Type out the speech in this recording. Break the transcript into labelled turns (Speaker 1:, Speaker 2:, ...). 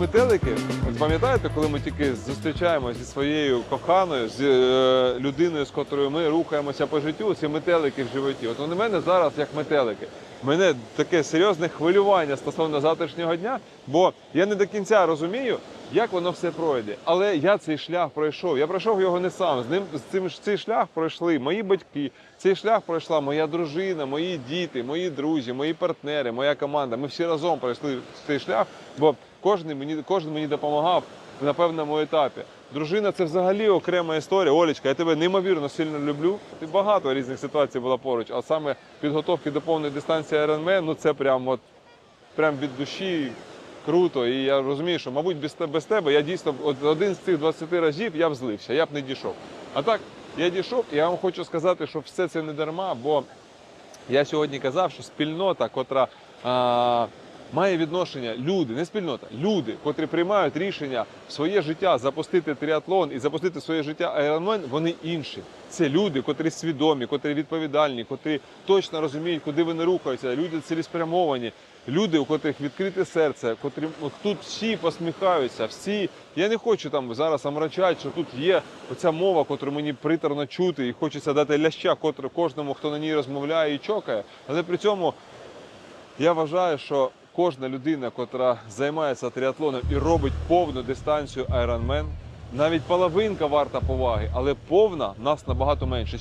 Speaker 1: метелики, от пам'ятаєте, коли ми тільки зустрічаємося зі своєю коханою, з е, людиною, з котрою ми рухаємося по життю, ці метелики в животі. От вони мене зараз як метелики. Мене таке серйозне хвилювання стосовно завтрашнього дня, бо я не до кінця розумію, як воно все пройде. Але я цей шлях пройшов. Я пройшов його не сам. З ним з цим цей шлях пройшли мої батьки. Цей шлях пройшла моя дружина, мої діти, мої друзі, мої партнери, моя команда. Ми всі разом пройшли цей шлях, бо кожен мені кожен мені допомагав на певному етапі. Дружина це взагалі окрема історія. Олечка, я тебе неймовірно сильно люблю. Ти багато різних ситуацій була поруч, а саме підготовки до повної дистанції Ironman, ну це прям от прям від душі круто. І я розумію, що, мабуть, без, без тебе я дійсно один з цих 20 разів я б злився, я б не дійшов. А так, я дійшов, і я вам хочу сказати, що все це не дарма, бо я сьогодні казав, що спільнота, котра а, має відношення, люди, не спільнота, люди, котрі приймають рішення в своє життя запустити тріатлон і запустити своє життя Ironman, вони інші. Це люди, котрі свідомі, котрі відповідальні, котрі точно розуміють, куди вони рухаються. Люди цілеспрямовані. Люди, у котрих відкрите серце, котрі тут всі посміхаються, всі. Я не хочу там зараз омрачати, що тут є оця мова, котру мені приторно чути, і хочеться дати ляща кожному, хто на ній розмовляє і чокає. Але при цьому я вважаю, що кожна людина, котра займається тріатлоном і робить повну дистанцію Ironman, навіть половинка варта поваги, але повна нас набагато менше.